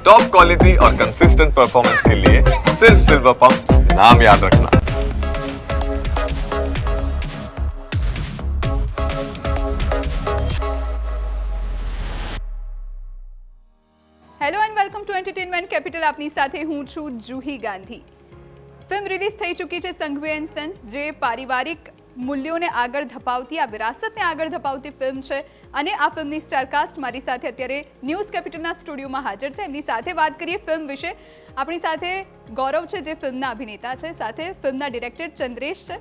Top quality और consistent performance के लिए सिर्फ सिल्वर पंप नाम याद रखना hello and welcome to entertainment capital આપની સાથે હું છું જુહી ગાંધી ફિલ્મ રિલીઝ થઈ ચૂકી છે સંઘવી એન્ડ સન્સ જે પારિવારિક મૂલ્યોને આગળ ધપાવતી આ વિરાસતને આગળ ધપાવતી ફિલ્મ છે અને આ ફિલ્મની સ્ટારકાસ્ટ મારી સાથે અત્યારે ન્યૂઝ કેપિટલના સ્ટુડિયોમાં હાજર છે. એમની સાથે વાત કરીએ ફિલ્મ વિશે. આપણી સાથે ગૌરવ છે જે ફિલ્મના અભિનેતા છે સાથે ફિલ્મના ડિરેક્ટર ચંદ્રેશ છે.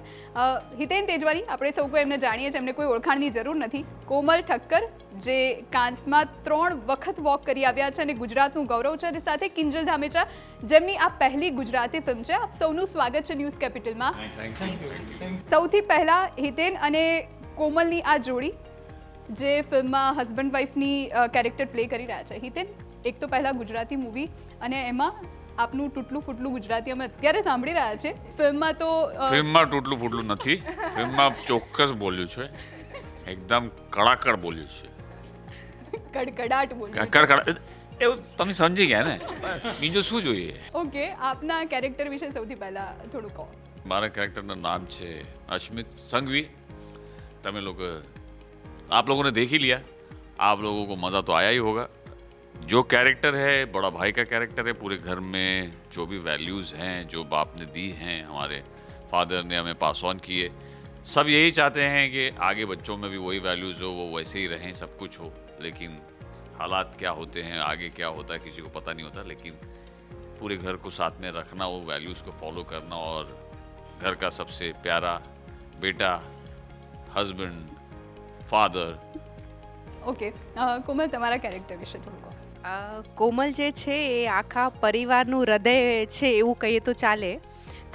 હિતેન તેજવાણી આપણે સૌ કોઈ એમને જાણીએ છીએ એમને કોઈ ઓળખાણની જરૂર નથી. કોમલ ઠક્કર જે કાન્સમાં ત્રણ વખત વોક કરી આવ્યા છે અને ગુજરાતનું ગૌરવ છે. અને સાથે કિંજલ ધામેચા જેમની આ પહેલી ગુજરાતી ફિલ્મ છે. આપ સૌનું સ્વાગત છે ન્યૂઝ કેપિટલમાં. સૌથી પહેલાં હિતેન અને કોમલની આ જોડી. જે ફિલ્મમાં હસબન્ડ વાઈફની કેરેક્ટર પ્લે કરી રહ્યા છે. હિતેન એક તો પહેલાં ગુજરાતી મૂવી અને એમાં આપનું તૂટલું ફૂટલું ગુજરાતી અમે અત્યારે સાંભળી રહ્યા છે. ફિલ્મમાં તો ફિલ્મમાં તૂટલું ફૂટલું નથી. ફિલ્મમાં ચોક્કસ બોલ્યું છે. એકદમ કડાકડ બોલ્યું છે. કડકડાટ બોલ્યું કડ કડ એવું તમે સમજી ગયા ને? બસ. બીજું શું જોઈએ? ઓકે આપના કેરેક્ટર વિશે સૌથી પહેલા થોડું કહો. મારા કેરેક્ટરનું નામ છે અશ્મિત સંઘવી. તમે लोग आप लोगों ने देख ही लिया। आप लोगों को मज़ा तो आया ही होगा। जो कैरेक्टर है, बड़ा भाई का कैरेक्टर है, पूरे घर में जो भी वैल्यूज़ हैं, जो बाप ने दी हैं, हमारे फादर ने हमें पास ऑन किए, सब यही चाहते हैं कि आगे बच्चों में भी वही वैल्यूज़ हो, वो वैसे ही रहें, सब कुछ हो। लेकिन हालात क्या होते हैं, आगे क्या होता है, किसी को पता नहीं होता, लेकिन पूरे घर को साथ में रखना, वो वैल्यूज़ को फॉलो करना और घर का सबसे प्यारा बेटा हस्बैंड ફાધર ઓકે કોમલ તમારા કેરેક્ટર વિશે થોડું કહો. કોમલ જે છે એ આખા પરિવારનું હૃદય છે એવું કહીએ તો ચાલે.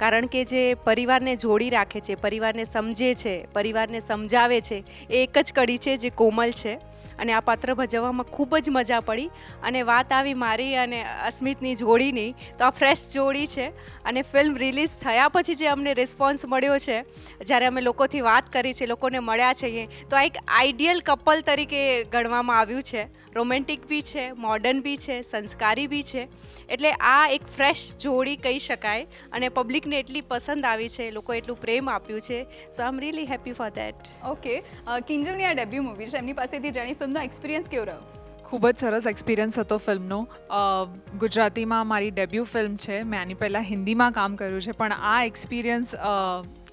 કારણ કે જે પરિવારને જોડી રાખે છે પરિવારને સમજે છે પરિવારને સમજાવે છે એ એક જ કડી છે જે કોમલ છે. અને આ પાત્ર ભજવવામાં ખૂબ જ મજા પડી. અને વાત આવી મારી અને અસ્મિતની જોડીની, તો આ ફ્રેશ જોડી છે અને ફિલ્મ રિલીઝ થયા પછી જે અમને રિસ્પોન્સ મળ્યો છે, જ્યારે અમે લોકોથી વાત કરી છે, લોકોને મળ્યા છે તો આ એક આઈડિયલ કપલ તરીકે ગણવામાં આવ્યું છે. રોમેન્ટિક બી છે મોડર્ન બી છે, સંસ્કારી બી છે. એટલે આ એક ફ્રેશ જોડી કહી શકાય અને પબ્લિકને એટલી પસંદ આવી છે લોકો એટલું પ્રેમ આપ્યું છે. So I am really happy for that okay કિંજલની આ ડેબ્યુ મૂવી છે, એમની પાસેથી જાણી ફિલ્મનો એક્સપિરિયન્સ કેવો રહ્યો? ખૂબ જ સરસ એક્સપિરિયન્સ હતો ફિલ્મનો. ગુજરાતીમાં મારી ડેબ્યુ ફિલ્મ છે. મેં આની પહેલાં હિન્દીમાં કામ કર્યું છે. પણ આ experience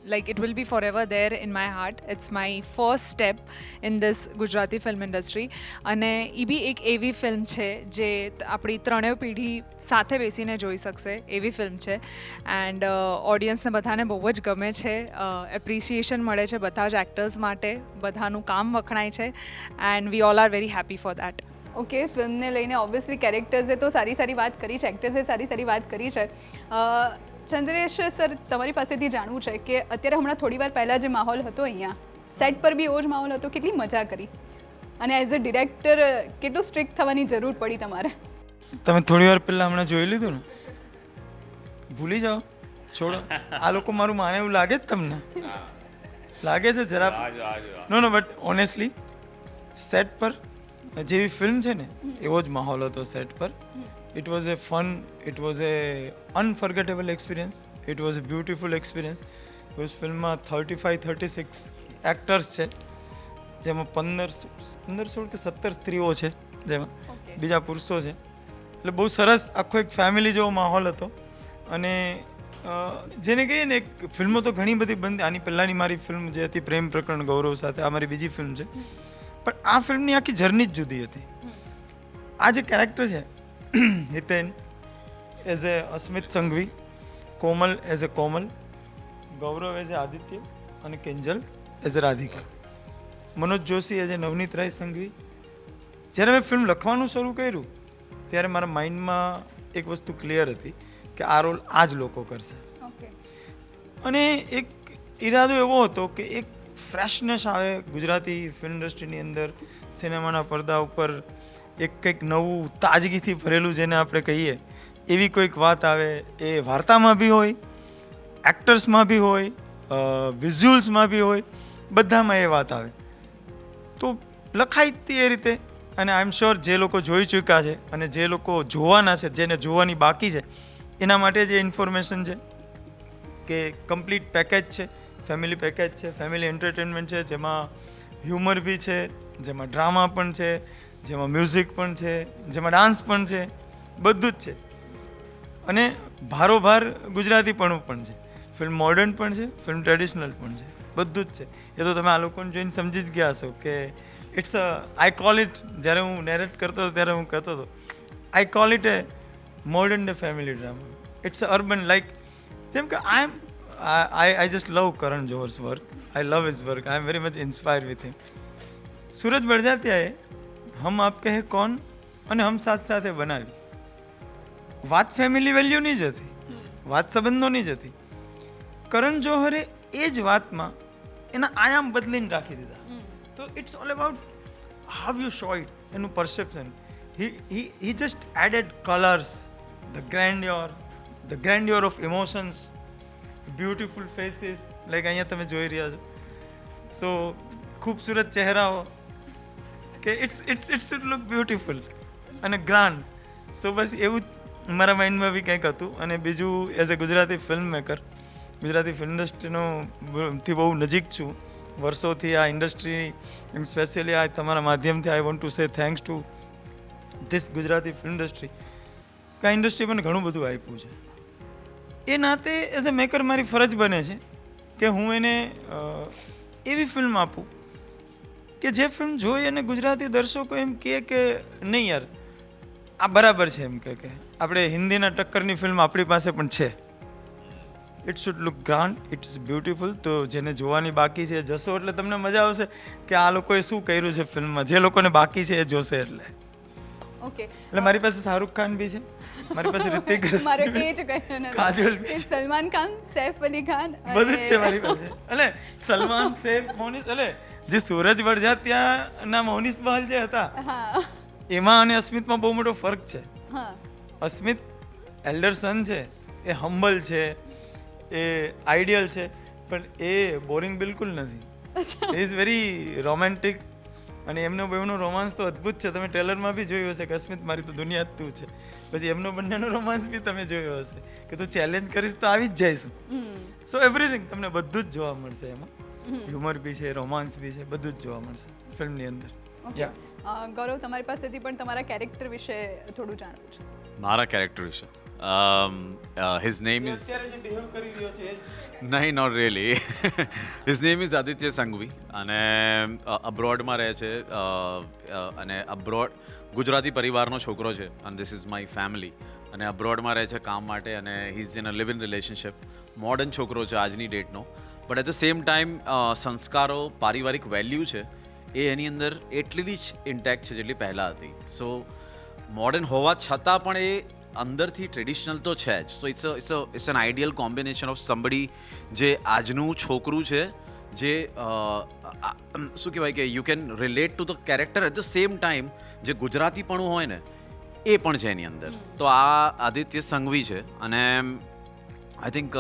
like it will be forever there in my heart it's first first step in Gujarati film industry અને એ બી એક એવી ફિલ્મ છે જે આપણી ત્રણેય પેઢી સાથે બેસીને જોઈ શકશે. એવી ફિલ્મ છે. એન્ડ ઓડિયન્સને બધાને બહુ જ ગમે છે. એપ્રિસિએશન મળે છે બધા જ એક્ટર્સ માટે. બધાનું કામ વખણાય છે. And we all are very happy for that okay ફિલ્મને લઈને ઓબ્વિયસલી કેરેક્ટર્સે તો સારી સારી વાત કરી છે. એક્ટર્સે સારી સારી વાત કરી છે. ચંદ્રેશ સર તમારી પાસેથી જાણવું છે કે અત્યારે હમણાં થોડી વાર પહેલાં જે માહોલ હતો અહીંયા સેટ પર બી એવો જ માહોલ હતો કેટલી મજા કરી. અને એઝ અ ડિરેક્ટર કેટલું સ્ટ્રિક્ટ થવાની જરૂર પડી તમારે? તમે થોડી વાર પહેલાં હમણાં જોઈ લીધું ને? ભૂલી જાઓ. છોડો. આ લોકો મારું માને એવું લાગે જ તમને? લાગે છે જરા? No no but honestly set પર જેવી ફિલ્મ છે ને એવો જ માહોલ હતો સેટ પર. It was a fun it was a unforgettable experience it was a beautiful experience because ફિલ્મમાં thirty five thirty six actors છે. જેમાં પંદર પંદર સોળ કે સત્તર સ્ત્રીઓ છે. જેમાં બીજા પુરુષો છે. એટલે બહુ સરસ આખો એક ફેમિલી જેવો માહોલ હતો. અને જેને કહીએ ને એક ફિલ્મો તો ઘણી બધી બંધ આની પહેલાંની મારી ફિલ્મ જે હતી પ્રેમ પ્રકરણ ગૌરવ સાથે આ મારી બીજી ફિલ્મ છે. પણ આ ફિલ્મની આખી જર્ની જ જુદી હતી. આ જે કેરેક્ટર છે Hiten as a Asmit Sanghvi Komal as a Komal Gaurav as a Aditya અને Kinjal as a Radhika. Manoj Joshi as a Navneet Rai Sanghvi. જ્યારે મેં ફિલ્મ લખવાનું શરૂ કર્યું ત્યારે મારા માઇન્ડમાં એક વસ્તુ ક્લિયર હતી કે આ રોલ આ જ લોકો કરશે. અને એક ઈરાદો એવો હતો કે એક ફ્રેશનેસ આવે ગુજરાતી ફિલ્મ ઇન્ડસ્ટ્રીની અંદર સિનેમાના પડદા ઉપર એક કંઈક નવું તાજગીથી ભરેલું જેને આપણે કહીએ, એવી કોઈક વાત આવે એ વાર્તામાં બી હોય, એક્ટર્સમાં બી હોય વિઝ્યુઅલ્સમાં બી હોય, બધામાં એ વાત આવે. તો લખાઈ એ રીતે અને આઈ એમ શ્યોર જે લોકો જોઈ ચૂક્યા છે અને જે લોકો જોવાના છે, જેને જોવાની બાકી છે, એના માટે જે ઇન્ફોર્મેશન છે કે કમ્પ્લીટ પેકેજ છે, ફેમિલી પેકેજ છે, ફેમિલી એન્ટરટેનમેન્ટ છે, જેમાં હ્યુમર બી છે, જેમાં ડ્રામા પણ છે જેમાં મ્યુઝિક પણ છે, જેમાં ડાન્સ પણ છે, બધું જ છે. અને ભારોભાર ગુજરાતીપણું પણ છે. ફિલ્મ મોડર્ન પણ છે ફિલ્મ ટ્રેડિશનલ પણ છે. બધું જ છે. એ તો તમે આ લોકોને જોઈને સમજી જ ગયા હશો કે it's a I call it જ્યારે હું નેરેટ કરતો હતો, ત્યારે હું કહેતો હતો I call it a modern day family drama it's a urban like જેમ કે I am I I just love Karan Johar's work I love his work I am very much inspire with him Suraj બળજાતિયાએ Hum આપ કહે કોણ અને હમ સાથ સાથે બનાવી. વાત ફેમિલી વેલ્યુની જ હતી. વાત સંબંધોની જ હતી. કરણ જોહરે એ જ વાતમાં એના આયામ બદલીને રાખી દીધા. તો it's all about how you show it એનું perception he he he just added colours the grandeur the grandeur of emotions beautiful faces like અહીંયા તમે જોઈ રહ્યા છો. સો ખૂબસૂરત ચહેરાઓ કે it's it's it's should look beautiful અને ગ્રાન્ડ સો બસ એવું જ મારા માઇન્ડમાં બી કંઈક હતું. અને બીજું as a Gujarati film maker Gujarati film ઇન્ડસ્ટ્રીનો થી બહુ નજીક છું. વર્ષોથી આ ઇન્ડસ્ટ્રી સ્પેશિયલી આ તમારા માધ્યમથી I want to say thanks to this Gujarati film industry કે આ ઇન્ડસ્ટ્રી મને ઘણું બધું આપ્યું છે. એ નાતે એઝ અ મેકર મારી ફરજ બને છે કે હું એને એવી ફિલ્મ આપું કે જે ફિલ્મ જોઈ અને ગુજરાતી દર્શકો એમ કહે કે નહીં યાર આ બરાબર છે એમ કે કે. આપણે હિન્દીના ટક્કરની ફિલ્મ આપણી પાસે પણ છે. It should look grand it's beautiful તો જેને જોવાની બાકી છે જશો એટલે તમને મજા આવશે કે આ લોકોએ શું કર્યું છે ફિલ્મમાં. જે લોકોને બાકી છે એ જોશે એટલે. ઓકે એટલે મારી પાસે શાહરુખ ખાન બી છે. મારી પાસે રિતિક મારે જ કાજોલ કે. સલમાન ખાન સૈફ અલી ખાન બધું જ છે મારી પાસે. એટલે સલમાન સૈફ મોનિસ એટલે જે સૂરજ વડજાત્યા ના મૌનિસ બહાલ જે હતા એમાં અને અસ્મિતમાં બહુ મોટો ફરક છે. અસ્મિત એલ્ડર સન છે એ હમ્બલ છે એ આઈડિયલ છે પણ એ બોરિંગ બિલકુલ નથી. ઇઝ વેરી રોમેન્ટિક અને એમનો બેનો રોમાન્સ તો અદ્ભુત છે. તમે ટ્રેલરમાં બી જોયું હશે કે અસ્મિત મારી તો દુનિયા તું છે. પછી એમનો બંનેનો રોમાન્સ બી તમે જોયો હશે કે તું ચેલેન્જ કરીશ તો આવી જ જઈશું. સો એવરીથિંગ તમને બધું જ જોવા મળશે એમાં. હ્યુમર બી છે રોમાન્સ બી છે બધું જ જોવા મળશે ફિલ્મની અંદર. ગૌરવ તમારી પાસેથી પણ તમારા કેરેક્ટર વિશે થોડું જાણવું છે. મારા કેરેક્ટર વિશે? હિઝ નેમ ઇઝ અત્યારે જે બિહેવ કરી રહ્યો છે નહીં not really his name is Aditya Sanghvi અને અબ્રોડમાં રહે છે અને અબ્રોડ ગુજરાતી પરિવારનો છોકરો છે અને ધીસ ઇઝ માય ફેમિલી અને અબ્રોડમાં રહે છે કામ માટે અને he is in a live in relationship modern છોકરો છે આજની ડેટનો but at the same time સંસ્કારો પારિવારિક વેલ્યુ છે એ એની અંદર એટલી જ ઇન્ટેક્ટ છે જેટલી પહેલાં હતી. સો મોડર્ન હોવા છતાં પણ એ અંદરથી ટ્રેડિશનલ તો છે જ. So it's it's it's an ideal combination of somebody જે આજનું છોકરું છે જે અ, શું કહેવાય કે you can relate to the character at the same time જે ગુજરાતીપણું હોય ને એ પણ છે એની અંદર. તો આ આદિત્ય સંઘવી છે. અને આઈ થિંક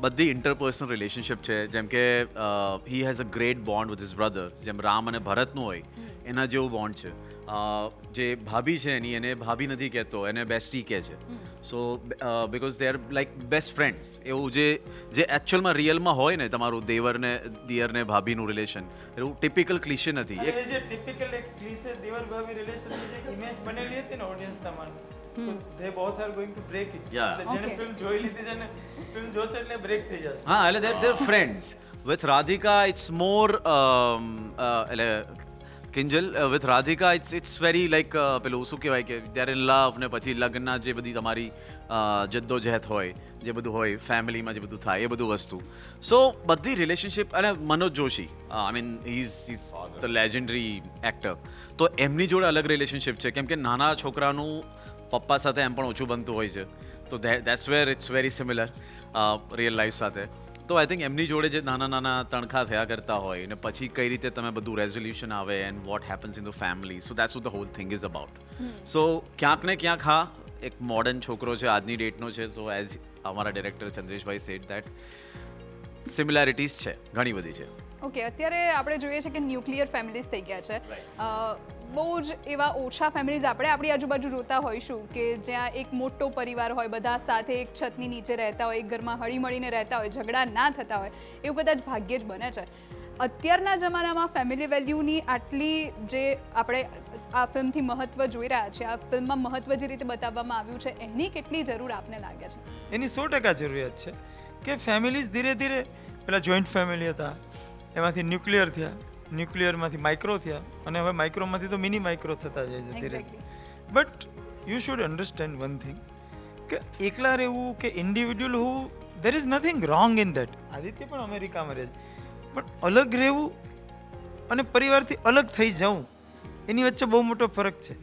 બધી ઇન્ટરપર્સનલ રિલેશનશિપ છે. જેમ કે he has a great bond with his brother જેમ રામ અને ભરતનું હોય એના જેવું બોન્ડ છે. જે ભાભી છે એની એને ભાભી નથી કહેતો એને બેસ્ટી કહે છે. So because they are like best friends એવું જે જે એકચ્યુઅલમાં રિયલમાં હોય ને તમારું દેવરને દિયરને ભાભીનું રિલેશન એવું ટિપિકલ ક્લિશે નથી. એક જે ટિપિકલ એક ક્લિશે દેવર ભાભી રિલેશન ઇમેજ બનેલી હતી ને ઓડિયન્સ તમારી they both are going to break it. એટલે જેને ફિલ્મ જોઈ લીધી છે ને ફિલ્મ જોશે એટલે બ્રેક થઈ જશે. હા એટલે their their friends with Radhika it's more એટલે Kinjal with Radhika it's it's very like પેલું શું કહેવાય કે ત્યારે લવ ને પછી લગ્નના જે બધી તમારી જદ્દોજહેદ હોય જે બધું હોય ફેમિલીમાં જે બધું થાય એ બધું વસ્તુ. સો બધી રિલેશનશિપ અને Manoj Joshi I mean is is the legendary actor તો એમની જોડે અલગ રિલેશનશિપ છે. કેમ કે નાના છોકરાનું પપ્પા સાથે એમ પણ ઓછું બનતું હોય છે. તો that's where it's very similar real life સાથે. તો આઈ થિંક એમની જોડે જે નાના નાના તણખા થયા કરતા હોય ને પછી કઈ રીતે તમે બધું રેઝોલ્યુશન આવે and what happens in the family so that's the whole thing is about so ક્યાંક ને ક્યાંક હા એક મોડર્ન છોકરો છે આજની ડેટનો છે સો એઝ અમારા director Chandreshbhai set that similarities છે ઘણી બધી છે. ઓકે અત્યારે આપણે જોઈએ છે કે ન્યુક્લિયર ફેમિલીઝ થઈ ગયા છે. બહુ જ એવા ઓછા ફેમિલીઝ આપણે આપણી આજુબાજુ જોતા હોઈશું કે જ્યાં એક મોટો પરિવાર હોય, બધા સાથે એક છતની નીચે રહેતા હોય, એક ઘરમાં હળીમળીને રહેતા હોય, ઝઘડા ના થતા હોય, એવું કદાચ ભાગ્યે જ બને છે. અત્યારના જમાનામાં ફેમિલી વેલ્યુની આટલી જે આપણે આ ફિલ્મથી મહત્ત્વ જોઈ રહ્યા છીએ, આ ફિલ્મમાં મહત્ત્વ જે રીતે બતાવવામાં આવ્યું છે, એની કેટલી જરૂર આપને લાગે છે? એની સો ટકા જરૂરિયાત છે કે ફેમિલીઝ ધીરે ધીરે, પેલા જોઈન્ટ ફેમિલી હતા, એમાંથી ન્યુક્લિયર થયા ન્યુક્લિયરમાંથી માઇક્રો થયા અને હવે માઇક્રોમાંથી તો મિની માઇક્રો થતા જાય છે ધીરે but you should understand one thing કે એકલા રહેવું કે ઇન્ડિવિડ્યુઅલ હોવું there is nothing wrong in that Aditya પણ અમેરિકામાં રહે છે. પણ અલગ રહેવું અને પરિવારથી અલગ થઈ જવું એની વચ્ચે બહુ મોટો ફરક છે.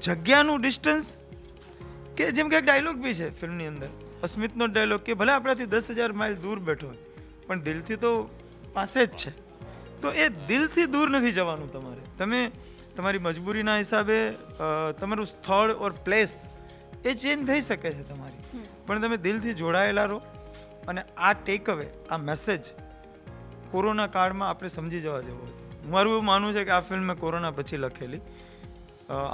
જગ્યાનું ડિસ્ટન્સ કે જેમ કે એક ડાયલોગ બી છે ફિલ્મની અંદર. અસ્મિતનો ડાયલોગ કે ભલે આપણાથી દસ હજાર માઇલ દૂર બેઠો હોય પણ દિલથી તો પાસે જ છે. તો એ દિલથી દૂર નથી જવાનું તમારે. તમે તમારી મજબૂરીના હિસાબે તમારું સ્થળ ઓર પ્લેસ એ ચેન્જ થઈ શકે છે તમારી. પણ તમે દિલથી જોડાયેલા રહો અને આ ટેક અવે આ મેસેજ કોરોના કાળમાં આપણે સમજી જવા જેવો છે. મારું એવું માનવું છે કે આ ફિલ્મ મેં કોરોના પછી લખેલી.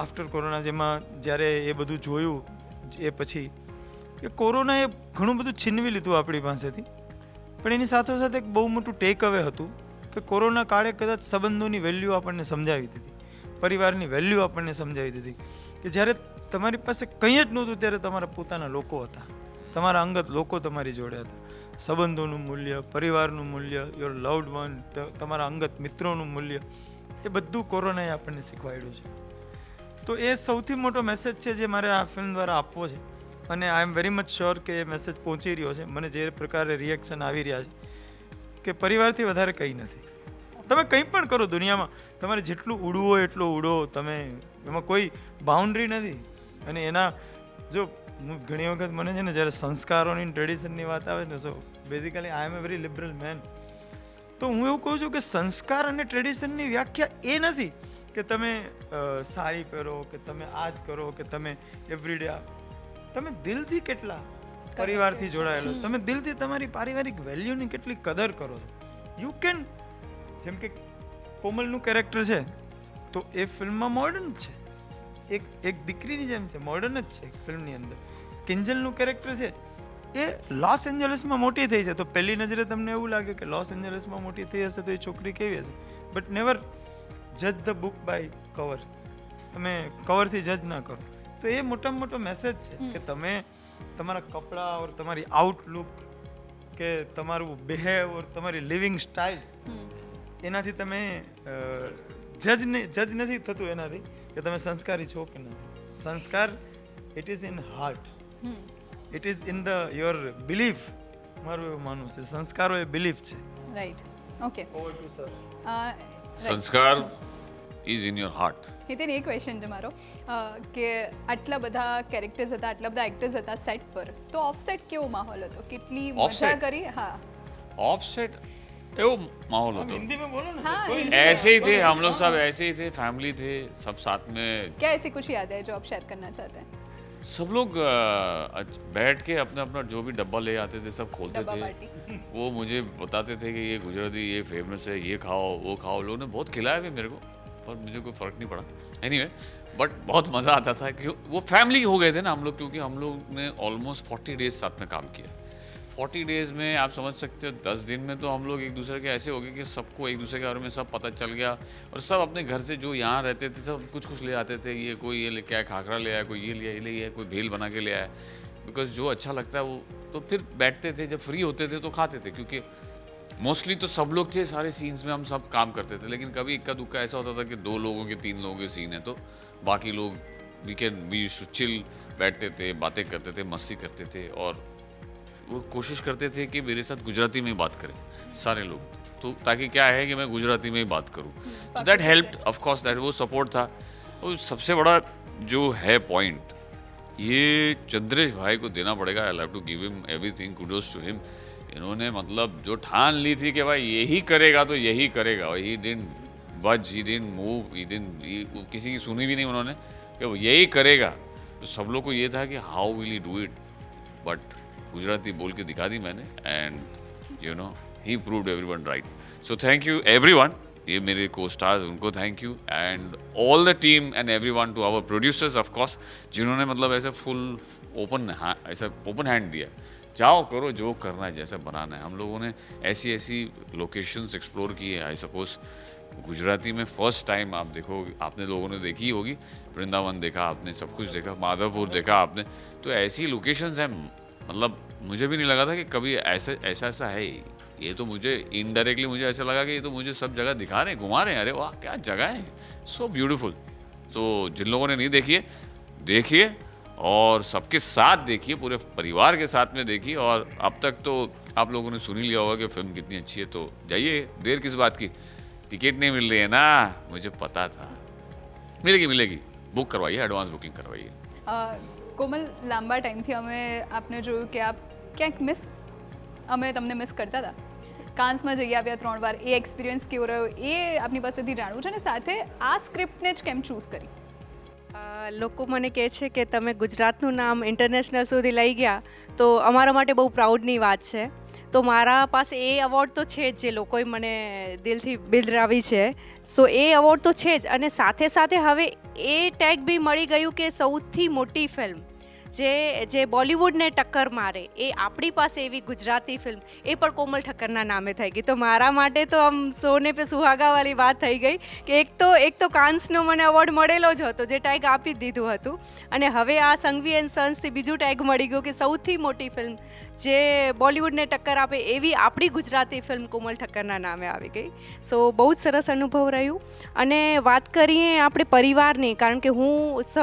આફ્ટર કોરોના જેમાં જ્યારે એ બધું જોયું એ પછી કે કોરોનાએ ઘણું બધું છીનવી લીધું આપણી પાસેથી. પણ એની સાથોસાથ એક બહુ મોટું ટેક અવે હતું. કે કોરોના કાળે કદાચ સંબંધોની વેલ્યુ આપણને સમજાવી દીધી. પરિવારની વેલ્યુ આપણને સમજાવી દીધી કે જ્યારે તમારી પાસે કંઈ જ નહોતું ત્યારે તમારા પોતાના લોકો હતા. તમારા અંગત લોકો તમારી જોડે હતા. સંબંધોનું મૂલ્ય, પરિવારનું મૂલ્ય યોર લવડ વન તમારા અંગત મિત્રોનું મૂલ્ય, એ બધું કોરોનાએ આપણને શીખવાડ્યું છે. તો એ સૌથી મોટો મેસેજ છે જે મારે આ ફિલ્મ દ્વારા આપવો છે. અને I am very much sure કે એ મેસેજ પહોંચી રહ્યો છે. મને જે પ્રકારે રિએક્શન આવી રહ્યા છે કે પરિવારથી વધારે કંઈ નથી. તમે કંઈ પણ કરો દુનિયામાં, તમારે જેટલું ઉડવો એટલું ઉડો. તમે એમાં કોઈ બાઉન્ડ્રી નથી. અને એના જો હું ઘણી વખત મને છે ને જ્યારે સંસ્કારોની ટ્રેડિશનની વાત આવે ને so basically I am a very liberal man તો હું એવું કહું છું કે સંસ્કાર અને ટ્રેડિશનની વ્યાખ્યા એ નથી કે તમે સાડી પહેરો, કે તમે આ જ કરો, કે તમે એવરીડે તમે દિલથી કેટલા પરિવારથી જોડાયેલો. તમે દિલથી તમારી પારિવારિક વેલ્યુની કેટલી કદર કરો છો? યુ કેન જેમ કે કોમલનું કેરેક્ટર છે તો એ ફિલ્મમાં મોડર્ન છે. એક એક દીકરીની જેમ છે મોડર્ન જ છે ફિલ્મની અંદર. કિંજલનું કેરેક્ટર છે એ લોસ એન્જલસમાં મોટી થઈ છે. તો પહેલી નજરે તમને એવું લાગે કે લોસ એન્જલસમાં મોટી થઈ હશે તો એ છોકરી કેવી હશે? બટ નેવર જજ ધ બુક બાય કવર તમે કવરથી જજ ના કરો. તો એ મોટામાં મોટો મેસેજ છે કે તમે તમારા કપડાં ઓર તમારી આઉટલુક કે તમારું બિહેવ ઓર તમારી લિવિંગ સ્ટાઇલ એનાથી તમે જજ જજ નથી થતું એનાથી કે તમે સંસ્કારી છો કે નથી. Sanskar it is in heart it is in the your belief મારું એવું માનવું છે. સંસ્કારો એ બિલીફ છે. Right okay over to sir sanskar Is in your heart Hiten A question છે મારો અ, કે આટલા બધા કેરેક્ટર્સ હતા આટલા બધા એક્ટર્સ હતા સેટ પર તો ઓફ સેટ કેવો માહોલ હતો કેટલી મજા Offset? કરી હા ऑफ सेट एवो माहौल होता हिंदी में बोलो ना हाँ, कोई हिंदी ऐसे ही थे हम लोग सब ऐसे ही थे फैमिली थे सब साथ में क्या ऐसी कुछ याद है जो आप शेयर करना चाहते हैं सब लोग अ, अच- बैठ के अपना अपना जो भी डब्बा ले आते थे सब खोलते डब्बा थे पार्टी वो मुझे बताते थे कि ये गुजराती ये फेमस है ये खाओ वो खाओ लोगों ने बहुत खिलाया भी मेरे को पर मुझे कोई फ़र्क नहीं पड़ा। एनी anyway, बट बहुत मज़ा आता था कि वो फैमिली हो गए थे ना हम लोग क्योंकि हम लोग ने ऑलमोस्ट फोर्टी डेज़ साथ में काम किया। फोर्टी डेज़ में आप समझ सकते हो दस दिन में तो हम लोग एक दूसरे के ऐसे हो गए कि सबको एक दूसरे के बारे में सब पता चल गया और सब अपने घर से जो यहाँ रहते थे सब कुछ कुछ ले आते थे। ये कोई ये लेके आया खाखरा ले आया कोई ये ले आया, ये ले आया कोई भेल बना के ले आया। बिकॉज़ जो अच्छा लगता है वो तो फिर बैठते थे जब फ्री होते थे तो खाते थे क्योंकि मोस्टली तो सब लोग थे सारे सीन्स में हम सब काम करते थे लेकिन कभी इक्का दुक्का ऐसा होता था कि दो लोगों के तीन लोगों के सीन है तो बाकी लोग वी कैन वी चिल बैठते थे बातें करते थे मस्ती करते थे और वो कोशिश करते थे कि मेरे साथ गुजराती में ही बात करें सारे लोग। तो ताकि क्या है कि मैं गुजराती में ही बात करूँ। तो that help of course that वो सपोर्ट था। और सबसे बड़ा जो है पॉइंट ये चंद्रेश भाई को देना पड़ेगा I love to give him everything kudos to him इन्होंने मतलब जो ठान ली थी कि भाई यही करेगा तो यही करेगा ही डिन बज ही डिन मूव ही डिन किसी की सुनी भी नहीं उन्होंने कि वो यही करेगा। तो सब लोग को ये था कि how will he do it but Gujarati बोल के दिखा दी मैंने and you know he proved everyone right so thank you everyone ये मेरे को स्टार्स उनको thank you and all the team and everyone to our producers of course जिन्होंने मतलब ऐसे फुल ओपन ऐसा ओपन हैंड दिया। जाओ करो जो करना है, जैसा बनाना है। हम लोगों ने ऐसी ऐसी लोकेशंस एक्सप्लोर की है। आई सपोज़ गुजराती में फ़र्स्ट टाइम आप देखो, आपने लोगों ने देखी होगी। वृंदावन देखा, आपने सब कुछ देखा, माधवपुर देखा आपने। तो ऐसी लोकेशंस हैं मतलब मुझे भी नहीं लगा था कि कभी ऐसा ऐसा ऐसा है ये तो मुझे इनडायरेक्टली मुझे ऐसा लगा कि ये तो मुझे सब जगह दिखा रहे हैं, घुमा रहे हैं। अरे वाह, क्या जगह है। सो ब्यूटीफुल तो जिन लोगों ने नहीं देखी है, देखिए। और सबके साथ देखिए पूरे परिवार के साथ में देखिए और अब तक तो आप लोगों ने सुन ही लिया होगा कि फिल्म कितनी अच्छी है तो जाइए देर किस बात की टिकट नहीं मिल रही है ना मुझे पता था मिलेगी मिलेगी बुक करवाइए એડવાન્સ બુકિંગ કરવાઈએ અ, કોમલ લાંબા ટાઈમથી અમે આપને જોયું કે આપ ક્યાંક મિસ અમે તમને મિસ કરતા હતા કાન્સમાં જઈ આવ્યા ત્રણ વાર એ એક્સપિરિયન્સ કેવો રહ્યો એ આપની પાસેથી જાણવું છે અને સાથે આ સ્ક્રિપ્ટને જ કેમ ચૂઝ કરી અ, લોકો મને કહે છે કે તમે ગુજરાતનું નામ ઇન્ટરનેશનલ સુધી લઈ ગયા, તો અમારા માટે બહુ પ્રાઉડની વાત છે. તો મારા પાસે એ અવોર્ડ તો છે જ જે લોકોએ મને દિલથી બિલરાવી છે. સો એ અવોર્ડ તો છે જ અને સાથે સાથે હવે એ ટેગ બી મળી ગયું કે સૌથી મોટી ફિલ્મ જે જે બોલિવૂડને ટક્કર મારે, એ આપણી પાસે એવી ગુજરાતી ફિલ્મ, એ પણ કોમલ ઠક્કરના નામે થઈ ગઈ. તો મારા માટે તો આમ સોને પે સુહાગાવાળી વાત થઈ ગઈ કે એક તો એક તો કાન્સનો મને અવોર્ડ મળેલો જ હતો, જે ટેગ આપી દીધું હતું. અને હવે આ સંઘવી એન્ડ સન્સથી બીજું ટેગ મળી ગયું કે સૌથી મોટી ફિલ્મ જે બોલિવૂડને ટક્કર આપે એવી આપણી ગુજરાતી ફિલ્મ કોમલ ઠક્કરના નામે આવી ગઈ. સો બહુ જ સરસ અનુભવ રહ્યું. અને વાત કરીએ આપણે પરિવારની, કારણ કે હું સ,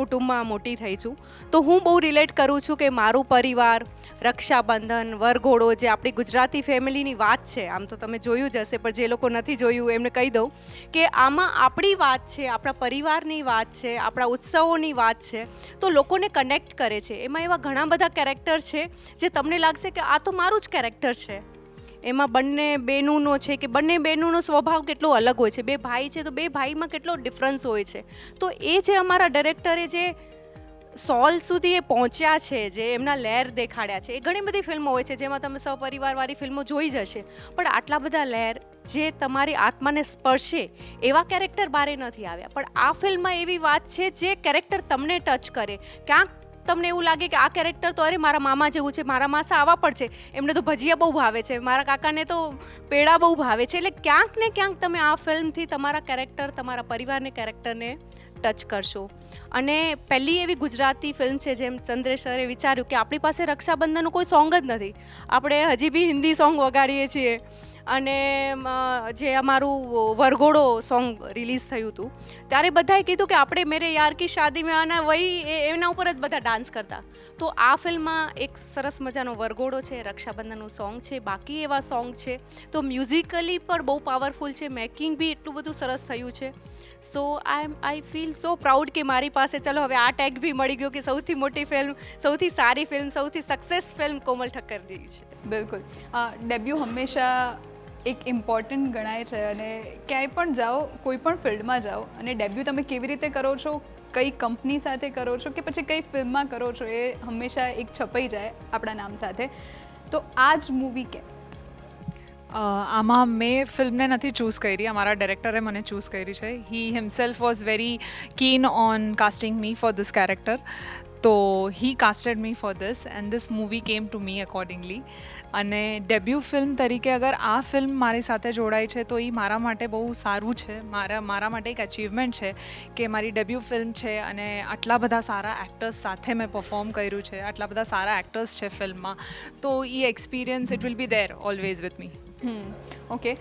કુટુંબમાં મોટી થઈ છું, તો હું બહુ રિલેટ કરું છું કે મારું પરિવાર, રક્ષાબંધન, વરઘોડો જે આપણી ગુજરાતી ફેમિલીની વાત છે, આમ તો તમે જોયું જ હશે, પણ જે લોકો નથી જોયું એમને કહી દઉં કે આમાં આપણી વાત છે, આપણા પરિવારની વાત છે, આપણા ઉત્સવોની વાત છે, તો લોકોને કનેક્ટ કરે છે. એમાં એવા ઘણા બધા કેરેક્ટર છે જે તમને લાગશે કે આ તો મારું જ કેરેક્ટર છે. એમાં બંને બહેનોનો છે કે બંને બહેનોનો સ્વભાવ કેટલો અલગ હોય છે. બે ભાઈ છે તો બે ભાઈમાં કેટલો ડિફરન્સ હોય છે. તો એ જે અમારા ડાયરેક્ટરે જે સોલ સુધી એ પહોંચ્યા છે, જે એમના લેર દેખાડ્યા છે. એ ઘણી બધી ફિલ્મો હોય છે, જેમાં તમે સપરિવારવાળી ફિલ્મો જોઈ જશે. પણ આટલા બધા લેર જે તમારી આત્માને સ્પર્શે, એવા કેરેક્ટર બારે નથી આવ્યા. પણ આ ફિલ્મમાં એવી વાત છે, જે કેરેક્ટર તમને ટચ કરે. ક્યાંક તમને એવું લાગે કે આ કેરેક્ટર તો અરે મારા મામા જેવું છે, મારા માસા આવા પણ છે. એમને તો ભજીયા બહુ ભાવે છે, મારા કાકાને તો પેડા બહુ ભાવે છે. એટલે ક્યાંક ને ક્યાંક તમે આ ફિલ્મથી તમારા કેરેક્ટર, તમારા પરિવારને, કેરેક્ટરને ટચ કરશો. અને પહેલી એવી ગુજરાતી ફિલ્મ છે જેમ ચંદ્રેશ સરે વિચાર્યું કે આપણી પાસે રક્ષાબંધનનું કોઈ સોંગ જ નથી. આપણે હજી બી હિન્દી સોંગ વગાડીએ છીએ. અને જે અમારું વરઘોડો સોંગ રિલીઝ થયું હતું, ત્યારે બધાએ કીધું કે આપણે મેરે યાર કી શાદી મેં આના વહી એના ઉપર જ બધા ડાન્સ કરતા. તો આ ફિલ્મમાં એક સરસ મજાનો વરઘોડો છે, રક્ષાબંધનનું સોંગ છે, બાકી એવા સોંગ છે. તો મ્યુઝિકલી પણ બહુ પાવરફુલ છે મેકિંગ બી એટલું બધું સરસ થયું છે. So I am I feel so proud કે મારી પાસે, ચલો હવે આ ટેગ બી મળી ગયો કે સૌથી મોટી ફિલ્મ સૌથી સારી ફિલ્મ સૌથી સક્સેસ ફિલ્મ કોમલ ઠક્કરની છે. બિલકુલ. ડેબ્યુ હંમેશા એક ઇમ્પોર્ટન્ટ ગણાય છે અને ક્યાંય પણ જાઓ, કોઈ પણ ફિલ્ડમાં જાઓ અને ડેબ્યુ તમે કેવી રીતે કરો છો, કઈ કંપની સાથે કરો છો કે પછી કઈ ફિલ્મમાં કરો છો એ હંમેશા એક છપાઈ જાય આપણા નામ સાથે. તો આ જ મૂવી કેમ આમાં મેં ફિલ્મને નથી ચૂઝ કરી, અમારા ડાયરેક્ટરે મને ચૂઝ કરી છે. He himself was very keen on casting me for this character તો he casted me for this and this movie came to me accordingly અને ડેબ્યુ ફિલ્મ તરીકે અગર આ ફિલ્મ મારી સાથે જોડાય છે તો એ મારા માટે બહુ સારું છે. મારા મારા માટે એક અચીવમેન્ટ છે કે મારી ડેબ્યુ ફિલ્મ છે અને આટલા બધા સારા એક્ટર્સ સાથે મેં પરફોર્મ કર્યું છે આટલા બધા સારા એક્ટર્સ છે ફિલ્મમાં તો એ experience it will be there always with me okay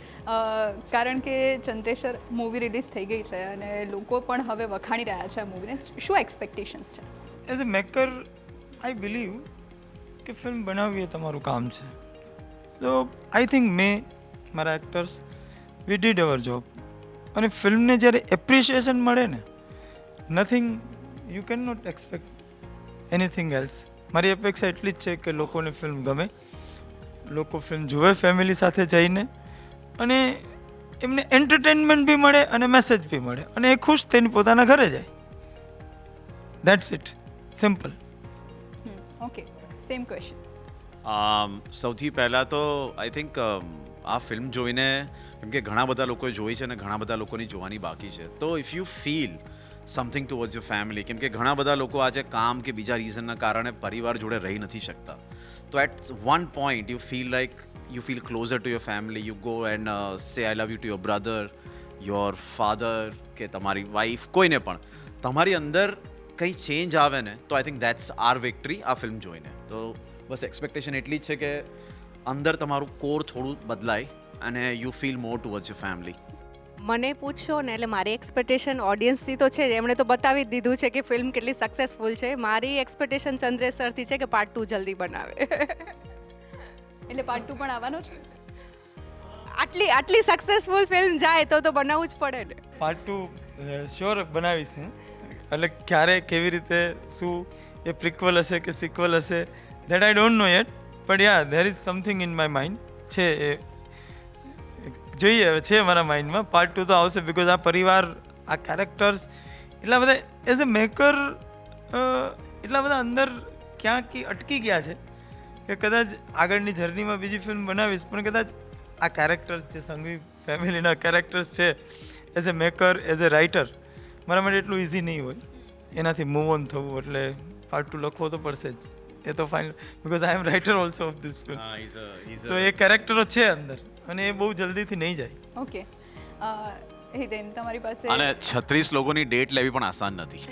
કારણ કે ચંદ્રેશ્વર મૂવી રિલીઝ થઈ ગઈ છે અને લોકો પણ હવે વખાણી રહ્યા છે આ મૂવીને શું એક્સપેક્ટેશન્સ છે? As a maker I believe કે ફિલ્મ બનાવવી એ તમારું કામ છે. તો આઈ થિંક મેં, મારા actors we did our job અને ફિલ્મને જ્યારે એપ્રિશિએશન મળે ને nothing you can not expect anything else મારી અપેક્ષા એટલી જ છે કે લોકોને ફિલ્મ ગમે, લોકો ફિલ્મ જુએ ફેમિલી સાથે જઈને, અને એમને એન્ટરટેનમેન્ટ બી મળે અને મેસેજ બી મળે. અને એ ખુશ થઈને પોતાના ઘરે જાય. That's it simple okay same question Um, સૌથી પહેલાં તો આઈ થિંક આ ફિલ્મ જોઈને કેમ કે ઘણા બધા લોકોએ જોઈ છે અને ઘણા બધા લોકોની જોવાની બાકી છે. તો if you feel something towards your family કેમ કે ઘણા બધા લોકો આજે કામ કે બીજા રીઝનના કારણે પરિવાર જોડે રહી નથી શકતા. તો at one point you feel like you feel closer to your family you go and say I love you to your brother your father કે તમારી વાઈફ કોઈને પણ. તમારી અંદર કંઈ ચેન્જ આવે ને તો I think that's our victory આ ફિલ્મ જોઈને. તો બસ એક્સપેક્ટેશન એટલી જ છે કે અંદર તમારું કોર થોડું બદલાય અને you feel more towards your family મને પૂછશો ને એટલે મારી એક્સપેક્ટેશન ઓડિયન્સથી તો છે જ. એમણે તો બતાવી જ દીધું છે કે ફિલ્મ કેટલી સક્સેસફુલ છે. મારી એક્સપેક્ટેશન ચંદ્રેશ સરથી છે કે પાર્ટ ટુ જલ્દી બનાવે. એટલે પાર્ટ ટુ પણ આવવાનો છે? આટલી આટલી સક્સેસફુલ ફિલ્મ જાય તો તો બનાવવું જ પડે ને. પાર્ટ ટુ શ્યોર બનાવીશ. હું એટલે ક્યારે કેવી રીતે, શું એ પ્રિક્વલ હશે કે સિક્વલ હશે that I don't know yet but yeah there is something in my mind છે એ. જોઈએ હવે છે મારા માઇન્ડમાં પાર્ટ ટુ તો આવશે બિકોઝ આ પરિવાર, આ કેરેક્ટર્સ એટલા બધા એઝ અ મેકર એટલા બધા અંદર ક્યાંક અટકી ગયા છે કે કદાચ આગળની જર્નીમાં બીજી ફિલ્મ બનાવીશ, પણ કદાચ આ કેરેક્ટર્સ છે, સંઘવી ફેમિલીના કેરેક્ટર્સ છે as a maker as a writer મારા માટે એટલું ઇઝી નહીં હોય એનાથી મૂવ ઓન થવું એટલે પાર્ટ ટુ લખવો તો પડશે જ એ તો final because I am writer also of this film તો એ કેરેક્ટરો છે અંદર અને એ બહુ જલ્દીથી નહીં જાય ઓકે હિતેન તમારી પાસે અને છત્રીસ લોકોની ડેટ લેવી પણ આસાન નથી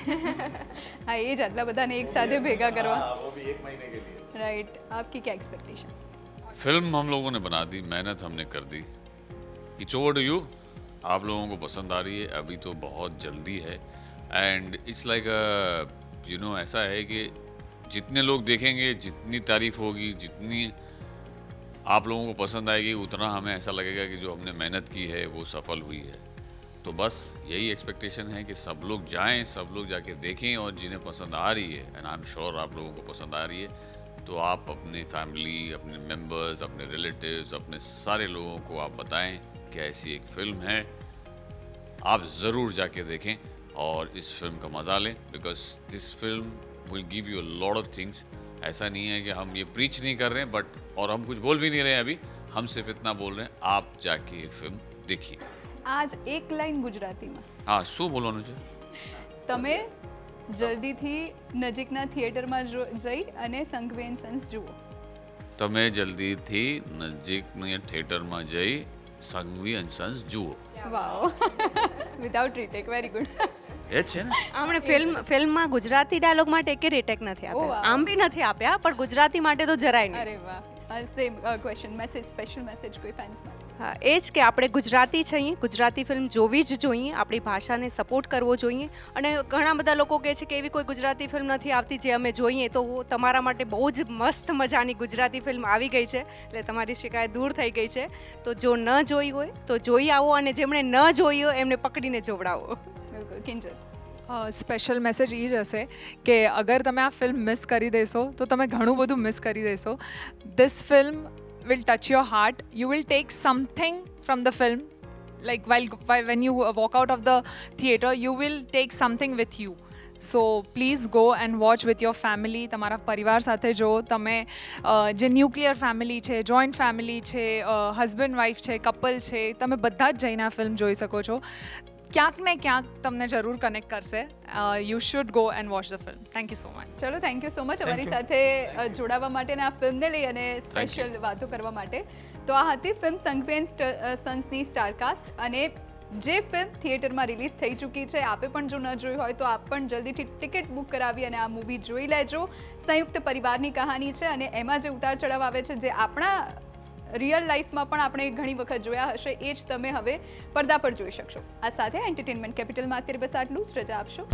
હા એ જ આટલા બધાને એક સાથે ભેગા કરવા राइट आपकी क्या एक्सपेक्टेशंस फिल्म हम लोगों ने बना दी मेहनत हमने कर दी इट्स ओवर टू यू आप लोगों को पसंद आ रही है, अभी तो बहुत जल्दी है। And it's like you know ऐसा है कि जितने लोग देखेंगे, जितनी तारीफ़ होगी, जितनी आप लोगों को पसंद आएगी, उतना हमें ऐसा लगेगा कि जो हमने मेहनत की है, वो सफल हुई है। तो बस यही एक्सपेक्टेशन है कि सब लोग जाएँ, सब लोग जाके देखें और जिन्हें पसंद आ रही है एंड आई एम श्योर आप लोगों को पसंद आ रही है तो आप अपने फैमिली अपने मेंबर्स अपने रिलेटिव्स अपने सारे लोगों को आप बताएँ। कि ऐसी एक फिल्म है आप ज़रूर जाके देखें और इस फिल्म का मज़ा लें because this film will give you lot of things ऐसा नहीं है कि हम ये प्रीच नहीं कर रहे हैं बट और हम कुछ बोल भी नहीं रहे हैं अभी हम सिर्फ इतना बोल रहे हैं आप जाके ये फिल्म देखिए આજ એક લાઈન ગુજરાતીમાં હા શું બોલવાનું છે તમે જલ્દીથી નજીકના થિયેટરમાં જો- જઈ અને સંઘવેન સન્સ જુઓ તમે જલ્દીથી નજીકના થિયેટરમાં જઈ સંઘવી એન્ડ સન્સ જુઓ. Wow without retake very good એ છે ને? આપણે ફિલ્મ ફિલ્મમાં ગુજરાતી ડાયલોગ માટે કે રીટેક નથી ઓ, આપ્યા. આમ બી નથી આપ્યા પણ ગુજરાતી માટે તો જરાય નહીં. અરે વાહ. Same question message special message કોઈ ફેન્સ માટે? એ જ કે આપણે ગુજરાતી છીએ, ગુજરાતી ફિલ્મ જોવી જ જોઈએ, આપણી ભાષાને સપોર્ટ કરવો જોઈએ. અને ઘણા બધા લોકો કહે છે કે એવી કોઈ ગુજરાતી ફિલ્મ નથી આવતી જે અમે જોઈએ, તો તમારા માટે બહુ જ મસ્ત મજાની ગુજરાતી ફિલ્મ આવી ગઈ છે. એટલે તમારી શિકાયત દૂર થઈ ગઈ છે. તો જો ન જોઈ હોય, તો જોઈ આવો અને જેમણે ન જોઈ હોય, એમને પકડીને જોવડાવો. બિલકુલ. કિંજલ? સ્પેશિયલ મેસેજ એ જ હશે કે અગર તમે આ ફિલ્મ મિસ કરી દેશો, તો તમે ઘણું બધું મિસ કરી દેશો. This film will touch your heart you will take something from the film like while, while when you walk out of the theater you will take something with you. So please go and watch with your family તમારા પરિવાર સાથે જો તમે અ, જે nuclear family છે joint family છે husband wife છે કપલ છે તમે બધા જ જઈને આ ફિલ્મ જોઈ શકો છો ક્યાંક ને ક્યાંક તમને જરૂર કનેક્ટ કરશે. You should go and watch the film thank you so much ચલો થેન્ક યુ સો મચ અમારી સાથે જોડાવા માટે અને આ ફિલ્મને લઈ અને સ્પેશિયલ વાતો કરવા માટે. તો આ હતી ફિલ્મ સંગવેન સન્સની સ્ટારકાસ્ટ અને જે ફિલ્મ થિયેટરમાં રિલીઝ થઈ ચૂકી છે આપે પણ જો ન જોઈ હોય તો આપ પણ જલ્દીથી ટિકિટ બુક કરાવી અને આ મૂવી જોઈ લેજો. સંયુક્ત પરિવારની કહાની છે અને એમાં જે ઉતાર ચઢાવ આવે છે જે આપણા રિયલ લાઈફમાં પણ આપણે ઘણી વખત જોયા હશે, એ જ તમે હવે પડદા પર જોઈ શકશો. આ સાથે એન્ટરટેનમેન્ટ કેપિટલમાં અત્યારે બસ આટલું જ. રજા આપશો.